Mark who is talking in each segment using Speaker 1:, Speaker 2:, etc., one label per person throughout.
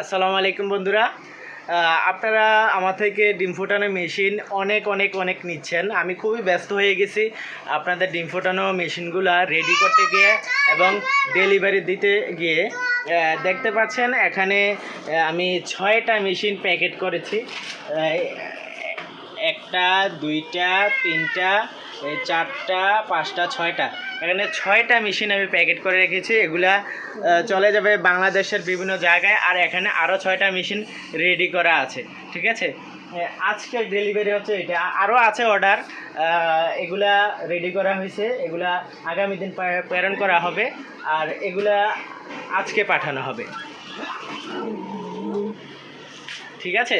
Speaker 1: আসসালামু আলাইকুম বন্ধুরা। আপনারা আমার থেকে ডিম ফোটানো মেশিন অনেক অনেক অনেক নিচ্ছেন। আমি খুবই ব্যস্ত হয়ে গেছি। আপনাদের ডিম ফোটানো মেশিনগুলা রেডি করতে গিয়ে এবং ডেলিভারি দিতে গিয়ে দেখতে পাচ্ছেন এখানে আমি ছয়টা মেশিন প্যাকেট করেছি। একটা, দুইটা, তিনটা এই চারটা, পাঁচটা, ছয়টা। এখানে ছয়টা মেশিন আমি প্যাকেট করে রেখেছি। এগুলা চলে যাবে বাংলাদেশের বিভিন্ন জায়গায় আর এখানে আরও ছয়টা মেশিন রেডি করা আছে। ঠিক আছে? আজকের ডেলিভারি হচ্ছে এটা। আরও আছে অর্ডার এগুলা রেডি করা হয়েছে। এগুলা আগামী দিন প্রেরণ করা হবে। আর এগুলা আজকে পাঠানো হবে। ঠিক আছে?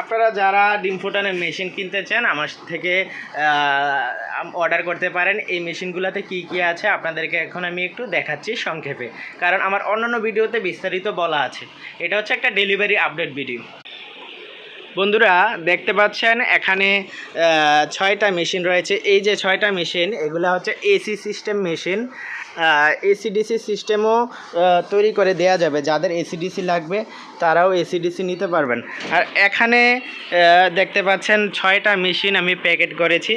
Speaker 1: আপনারা যারা ডিম ফোটানোর মেশিন কিনতে চান, আমার থেকে অর্ডার করতে পারেন। এই মেশিনগুলোতে কি কি আছে আপনাদেরকে এখন আমি একটু দেখাচ্ছি সংক্ষেপে। কারণ আমার অন্যান্য ভিডিওতে বিস্তারিত বলা আছে। এটা হচ্ছে একটা ডেলিভারি আপডেট ভিডিও বন্ধুরা, দেখতে পাচ্ছেন, এখানে ছয়টা মেশিন রয়েছে। এই যে ছয়টা মেশিন, এগুলো হচ্ছে AC system machine AC DC সিস্টেমও তৈরি করে দেয়া যাবে। যাদের এসিডিসি লাগবে, তারাও এসিডিসি নিতে পারবেন। আর এখানে দেখতে পাচ্ছেন, ছয়টা মেশিন আমি প্যাকেট করেছি।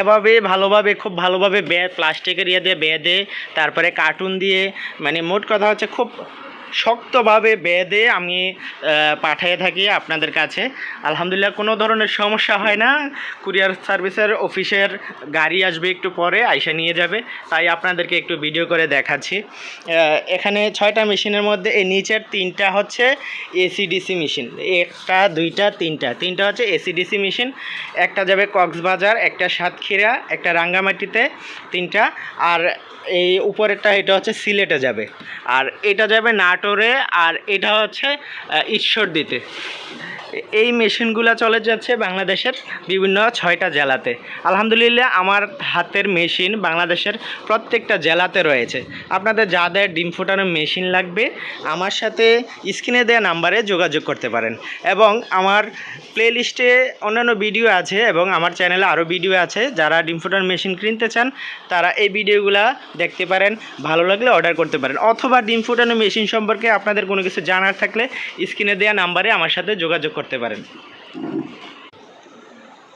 Speaker 1: এভাবে, ভালোভাবে, খুব ভালোভাবে বে প্লাস্টিকের ইয়ে দিয়ে, বেঁধে, তারপরে কার্টুন দিয়ে মানে মোট কথা হচ্ছে খুব শক্তভাবে বেঁধে আমি পাঠিয়ে থাকি আপনাদের কাছে। আলহামদুলিল্লাহ কোনো ধরনের সমস্যা হয় না। কুরিয়ার সার্ভিসের অফিসের গাড়ি আসবে একটু পরে, আইসা নিয়ে যাবে। তাই আপনাদেরকে একটু ভিডিও করে দেখাচ্ছি। এখানে ছয়টা মেশিনের মধ্যে, এই নিচের তিনটা হচ্ছে এসিডিসি মেশিন। একটা, দুইটা, তিনটা। তিনটা হচ্ছে এসিডিসি মেশিন। একটা যাবে কক্সবাজার, একটা সাতক্ষীরা, একটা রাঙ্গামাটিতে, তিনটা। আর এই উপরেরটা, এটা হচ্ছে সিলেটে যাবে। আর এটা যাবে নাটোরে আর এটা হচ্ছে ঈশ্বরদীতে এই মেশিনগুলো চলে যাচ্ছে বাংলাদেশের বিভিন্ন ছয়টা জেলাতে। আলহামদুলিল্লাহ আমার হাতের মেশিন বাংলাদেশের প্রত্যেকটা জেলাতে রয়েছে। আপনাদের যাদের ডিম ফোটানো মেশিন লাগবে, আমার সাথে স্ক্রিনে দেওয়া নাম্বারে যোগাযোগ করতে পারেন। এবং আমার প্লেলিস্টে অন্যান্য ভিডিও আছে এবং আমার চ্যানেলে আরও ভিডিও আছে। যারা ডিম ফোটানো মেশিন কিনতে চান, তারা এই ভিডিওগুলো দেখতে পারেন, ভালো লাগলে অর্ডার করতে পারেন। অথবা ডিম ফোটানো মেশিন সম্পর্কে আপনাদের কোনো কিছু জানার থাকলে স্ক্রিনে দেওয়া নাম্বারে আমার সাথে যোগাযোগ করতে পারেন।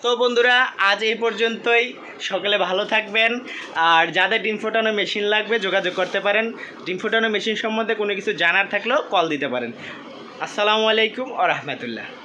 Speaker 1: তো বন্ধুরা, আজ এই পর্যন্তই। সকলে ভালো থাকবেন। আর যাদের ডিম ফোটানো মেশিন লাগবে, যোগাযোগ করতে পারেন। ডিম ফোটানো মেশিন সম্বন্ধে কোনো কিছু জানার থাকলেও কল দিতে পারেন। আসসালামু আলাইকুম আ রহমতুল্লাহ।